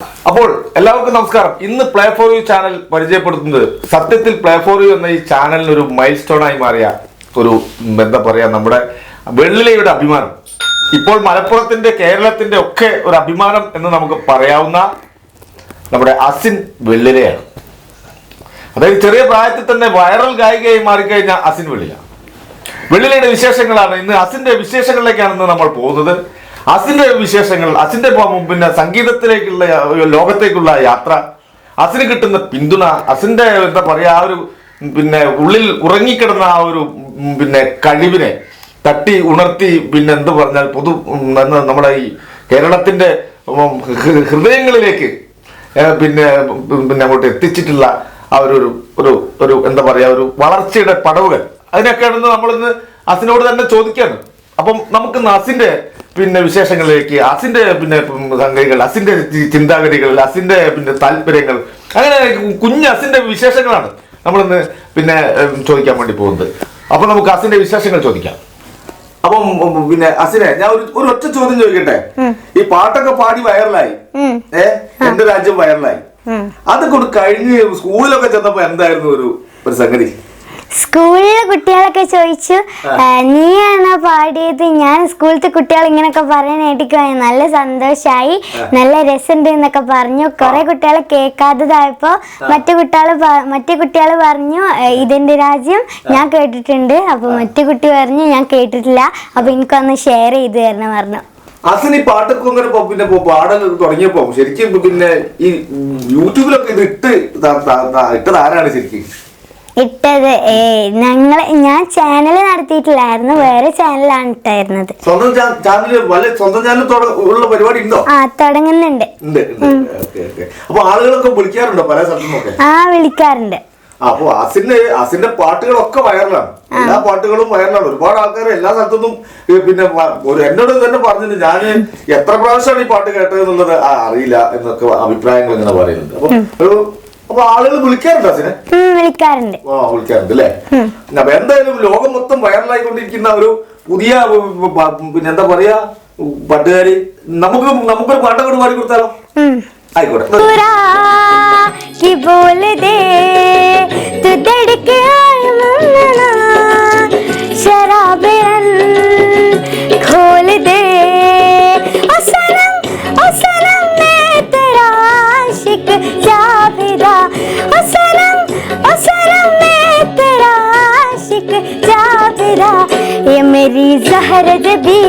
അപ്പോൾ എല്ലാവർക്കും നമസ്കാരം. ഇന്ന് പ്ലേ ഫോർ യു ചാനൽ പരിചയപ്പെടുത്തുന്നത് സത്യത്തിൽ പ്ലേ ഫോർ യു എന്ന ഈ ചാനലിന് ഒരു മൈൽ സ്റ്റോൺ ആയി മാറിയ ഒരു എന്താ പറയാ നമ്മുടെ വെള്ളിലയുടെ അഭിമാനം. ഇപ്പോൾ മലപ്പുറത്തിന്റെ കേരളത്തിന്റെ ഒക്കെ ഒരു അഭിമാനം എന്ന് നമുക്ക് പറയാവുന്ന നമ്മുടെ അസിൻ വെള്ളിലയാണ് അതായത് ചെറിയ പ്രായത്തിൽ തന്നെ വൈറൽ ഗായികയായി മാറിക്കഴിഞ്ഞ അസിൻ വെള്ളില വെള്ളിലയുടെ വിശേഷങ്ങളാണ്. ഇന്ന് അസിന്റെ വിശേഷങ്ങളിലേക്കാണ് ഇന്ന് നമ്മൾ പോകുന്നത്. അസിന്റെ വിശേഷങ്ങൾ അസിന്റെ പിന്നെ സംഗീതത്തിലേക്കുള്ള ലോകത്തേക്കുള്ള യാത്ര. അസിന് കിട്ടുന്ന പിന്തുണ അസിന്റെ എന്താ പറയാ ആ ഒരു പിന്നെ ഉള്ളിൽ ഉറങ്ങിക്കിടന്ന ആ ഒരു പിന്നെ കഴിവിനെ തട്ടി ഉണർത്തി പിന്നെ എന്ത് പറഞ്ഞാൽ പൊതു നമ്മുടെ ഈ കേരളത്തിന്റെ ഹൃദയങ്ങളിലേക്ക് പിന്നെ പിന്നെ അങ്ങോട്ട് എത്തിച്ചിട്ടുള്ള ആ ഒരു ഒരു- ഒരു എന്താ പറയാ ഒരു വളർച്ചയുടെ പടവുകൾ. അതിനൊക്കെയാണെന്ന് നമ്മളിന്ന് അസിനോട് തന്നെ ചോദിക്കാണ്. അപ്പം നമുക്ക് അസിന്റെ പിന്നെ വിശേഷങ്ങളിലേക്ക് അസിന്റെ പിന്നെ സംഗതികൾ അസിന്റെ ചിന്താഗതികൾ അസിന്റെ പിന്നെ താല്പര്യങ്ങൾ. അങ്ങനെ കുഞ്ഞ് അസിന്റെ വിശേഷങ്ങളാണ് നമ്മളിന്ന് പിന്നെ ചോദിക്കാൻ വേണ്ടി പോകുന്നത്. അപ്പൊ നമുക്ക് അസിന്റെ വിശേഷങ്ങൾ ചോദിക്കാം. അപ്പം പിന്നെ അസിനെ ഞാൻ ഒരു ഒരു ഒറ്റ ചോദ്യം ചോദിക്കട്ടെ? ഈ പാട്ടൊക്കെ പാടി വൈറലായി. ഏ? എന്റെ രാജ്യം വൈറലായി. അതൊക്കെ കഴിഞ്ഞ് സ്കൂളിലൊക്കെ ചെന്നപ്പോ എന്തായിരുന്നു ഒരു ഒരു സംഗതി? സ്കൂളിലെ കുട്ടികളൊക്കെ ചോദിച്ചു നീയാണ് പാടിയത്? ഞാൻ സ്കൂളിലത്തെ കുട്ടികൾ ഇങ്ങനൊക്കെ പറയാനായിട്ട് നല്ല സന്തോഷമായി നല്ല രസമുണ്ട് എന്നൊക്കെ പറഞ്ഞു. കുറെ കുട്ടികളെ കേൾക്കാത്തതായപ്പോ മറ്റു കുട്ടികൾ മറ്റു കുട്ടികൾ പറഞ്ഞു ഇതിന്റെ രാജ്യം. ഞാൻ കേട്ടിട്ടുണ്ട്. അപ്പൊ മറ്റു കുട്ടി പറഞ്ഞു ഞാൻ കേട്ടിട്ടില്ല. അപ്പൊ എനിക്കൊന്ന് ഷെയർ ചെയ്ത് തരണം പറഞ്ഞു. അസനി ഈ പാട്ടൊക്കെ പിന്നെ പാടൽ തുടങ്ങിയപ്പോ ശരിക്കും പിന്നെ ഈ യൂട്യൂബിലൊക്കെ ഇത് ഇട്ട് ഇട്ടത് ആരാണ് ശരിക്കും? ഇട്ടത്. ഏ ഞങ്ങൾ ഞാൻ ചാനൽ നടത്തിയിട്ടില്ലായിരുന്നു. വേറെ ചാനലാണ് ഇട്ടായിരുന്നത്. സ്വന്തം ചാനൽ വല്ല സ്വന്തം ചാനൽ ഉള്ള പരിപാടി ഉണ്ടോ? ആ തുടങ്ങുന്നുണ്ട്. അപ്പൊ ആളുകളൊക്കെ വിളിക്കാറുണ്ടോ പല സ്ഥലത്തുനിന്നൊക്കെ ആ വിളിക്കാറുണ്ട്. അപ്പോ അസിന്റെ അസിന്റെ പാട്ടുകളൊക്കെ വൈറലാണ്. എല്ലാ പാട്ടുകളും വൈറലാണ്. ഒരുപാട് ആൾക്കാർ എല്ലാ സ്ഥലത്തുനിന്നും പിന്നെ ഒരു എന്നോട് തന്നെ പറഞ്ഞിട്ട് ഞാൻ എത്ര പ്രാവശ്യമാണ് ഈ പാട്ട് കേട്ടത് എന്നുള്ളത് ആ, അറിയില്ല എന്നൊക്കെ അഭിപ്രായങ്ങൾ ഇങ്ങനെ പറയുന്നുണ്ട്. അപ്പൊ ഒരു അപ്പൊ ആളുകൾ വിളിക്കാറുണ്ട് അസിനെ ഉം, വിളിക്കാറുണ്ട്. ആ വിളിക്കാറുണ്ട് അല്ലേ? അപ്പൊ എന്തായാലും ലോകം മൊത്തം വൈറലായിക്കൊണ്ടിരിക്കുന്ന ഒരു പുതിയ പിന്നെ എന്താ പറയാ പാട്ടുകാരി നമുക്ക് നമുക്കൊരു പാട്ടൊക്കെ പാടി കൊടുത്താലോ. ആയിക്കോട്ടെ. मेरी भी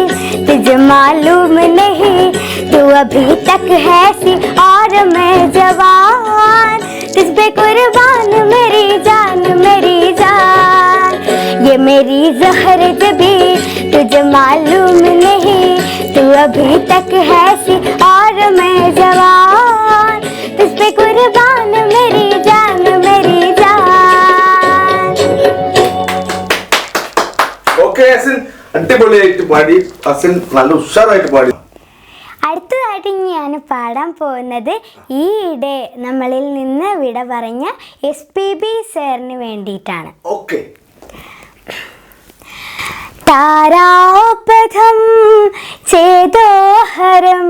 तुझे मालूम नहीं, तू अभी तक है सी और मैं जवान। तुझ पे कुर्बान मेरी जान मेरी जान। ये मेरी जहर जबी तुझे मालूम नहीं, तू अभी तक है അടിപൊളിയായിട്ട് പാടി അസിൻ നല്ല ഉഷാറായിട്ട് പാടി. അടുത്തതായിട്ട് ഞാൻ പാടാൻ പോകുന്നത്. ഈയിടെ നമ്മളിൽ നിന്ന് വിട പറഞ്ഞ എസ് പി ബി സാറിന് വേണ്ടിയിട്ടാണ്. ഓക്കെ. താരാപഥം ചേതോഹരം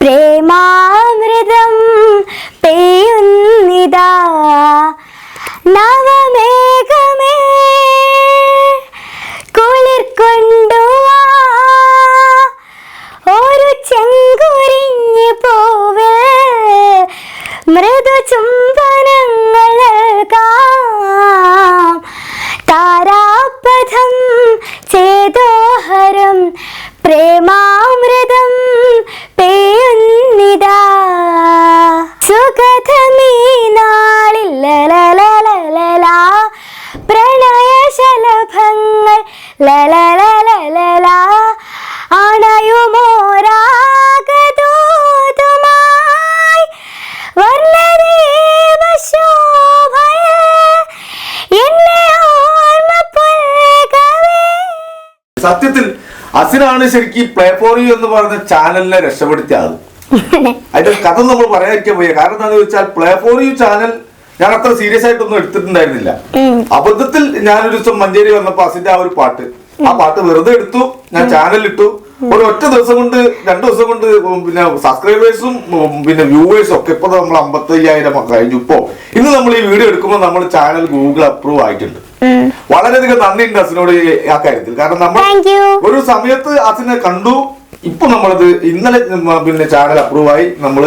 പ്രേമാമൃതം ലലലലലലാ പ്രണയശലഭങ്ങൾ സത്യത്തിൽ അസിനാണ് ശരിക്കും പ്ലേ ഫോർ യു എന്ന് പറയുന്ന ചാനലിനെ രക്ഷപ്പെടുത്തിയ ആൾ അതിന്റെ കഥ നമ്മൾ പറയാതിരിക്കാൻ പോയ കാരണം എന്താണെന്ന് വെച്ചാൽ പ്ലേ ഫോർ യു ചാനൽ ഞാൻ അത്ര സീരിയസ് ആയിട്ടൊന്നും എടുത്തിട്ടുണ്ടായിരുന്നില്ല. അബദ്ധത്തിൽ ഞാനൊരു ദിവസം മഞ്ചേരി വന്നപ്പോ അസിന്റെ ആ ഒരു പാട്ട്. ആ പാട്ട് വെറുതെ എടുത്തു ഞാൻ ചാനൽ ഇട്ടു ഒരു ഒറ്റ ദിവസം കൊണ്ട് രണ്ടു ദിവസം കൊണ്ട് പിന്നെ സബ്സ്ക്രൈബേഴ്സും പിന്നെ വ്യൂവേഴ്സും ഒക്കെ ഇപ്പൊ നമ്മൾ അമ്പത്തി അയ്യായിരം കഴിഞ്ഞു. ഇപ്പോ ഇന്ന് നമ്മൾ ഈ വീഡിയോ എടുക്കുമ്പോൾ നമ്മൾ ചാനൽ ഗൂഗിൾ അപ്രൂവ് ആയിട്ടുണ്ട്. വളരെയധികം നന്ദിയുണ്ട് അസിനോട് ആ കാര്യത്തിൽ. കാരണം നമ്മൾ ഒരു സമയത്ത് അസിനെ കണ്ടു. ഇപ്പൊ നമ്മളത് ഇന്നലെ പിന്നെ ചാനൽ അപ്രൂവ് ആയി. നമ്മൾ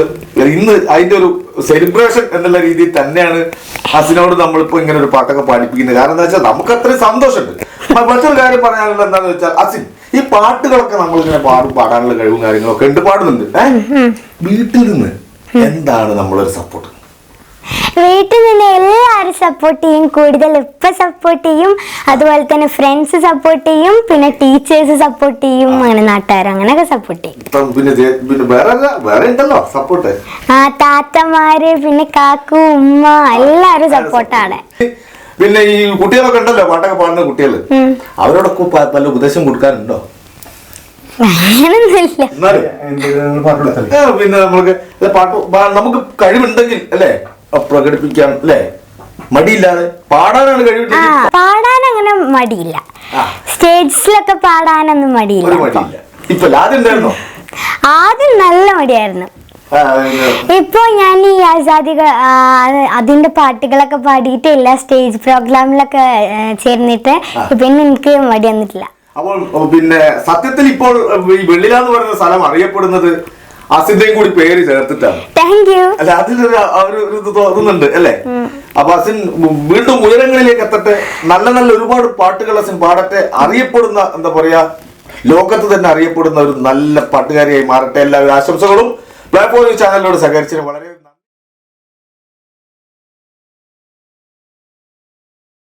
ഇന്ന് അതിന്റെ ഒരു സെലിബ്രേഷൻ എന്നുള്ള രീതിയിൽ തന്നെയാണ് ഹസിനോട് നമ്മളിപ്പോ ഇങ്ങനെ ഒരു പാട്ടൊക്കെ പാടിപ്പിക്കുന്നത്. കാരണം എന്താ വെച്ചാൽ നമുക്ക് അത്രയും സന്തോഷമുണ്ട്. മറ്റൊരു കാര്യം പറയാനുള്ളത് എന്താണെന്ന് വെച്ചാൽ അസിൻ ഈ പാട്ടുകളൊക്കെ നമ്മൾ ഇങ്ങനെ പാടും പാടാനുള്ള കഴിവും കാര്യങ്ങളൊക്കെ ഉണ്ട് പാടുന്നുണ്ട്. വീട്ടിൽ നിന്ന് എന്താണ് നമ്മളൊരു സപ്പോർട്ട് വീട്ടിൽ നിന്ന് എല്ലാവരും സപ്പോർട്ട് ചെയ്യും കൂടുതൽ ഉപ്പ സപ്പോർട്ട് ചെയ്യും. അതുപോലെ തന്നെ ഫ്രണ്ട്സ് സപ്പോർട്ട് ചെയ്യും പിന്നെ ടീച്ചേഴ്സ് സപ്പോർട്ട് ചെയ്യും അങ്ങനെ നാട്ടുകാർ അങ്ങനെയൊക്കെ സപ്പോർട്ട് ചെയ്യും. പിന്നെ വേറെ? വേറെ ഉണ്ടല്ലോ സപ്പോർട്ട് ആ താത്തമാര് പിന്നെ കാക്കു ഉമ്മ എല്ലാവരും സപ്പോർട്ടാണ് പിന്നെ ഈ കുട്ടികളൊക്കെ ഉണ്ടല്ലോ പാട്ടൊക്കെ പാടുന്ന കുട്ടികൾ അവരോടൊക്കെ പല ഉപദേശം ഏ, പിന്നെ നമ്മൾക്ക് പാട്ട് നമുക്ക് കഴിവുണ്ടെങ്കിൽ അല്ലേ? പ്രകടിപ്പിക്കാം അല്ലേ? മടിയില്ലാതെ പാടാനാണ് ആ പാടാൻ അങ്ങനെ മടിയില്ല. സ്റ്റേജിലൊക്കെ പാടാനൊന്നും മടിയില്ല. ഇപ്പൊ ആദ്യം ആദ്യം നല്ല മടിയായിരുന്നു. ഇപ്പൊ ഞാൻ ഈ ആസാദി ക- ആ, അത് അതിന്റെ പാട്ടുകളൊക്കെ പാടിയിട്ട് എല്ലാ സ്റ്റേജ് പ്രോഗ്രാമിലൊക്കെ ചേർന്നിട്ട് പിന്നെ എനിക്ക് മടി വന്നിട്ടില്ല. അപ്പോൾ പിന്നെ സത്യത്തിൽ ഇപ്പോൾ ഈ വെള്ളില എന്ന് പറയുന്ന സ്ഥലം അറിയപ്പെടുന്നത് അസിദ്ധയും കൂടി പേര് ചേർത്തിട്ടാണ്. അല്ല അതിലൊരു ഒരു ഇത് തോന്നുന്നുണ്ട് അല്ലേ? അപ്പൊ അസിൻ വീണ്ടും ഉയരങ്ങളിലേക്ക് എത്തട്ടെ. നല്ല നല്ല ഒരുപാട് പാട്ടുകൾ അസിൻ പാടട്ടെ. അറിയപ്പെടുന്ന എന്താ പറയാ ലോകത്ത് തന്നെ അറിയപ്പെടുന്ന ഒരു നല്ല പാട്ടുകാരിയായി മാറട്ടെ. എല്ലാവരും ആശംസകളും. ബ്ലാക്ക് ചാനലിനോട് സഹകരിച്ചതിന് വളരെ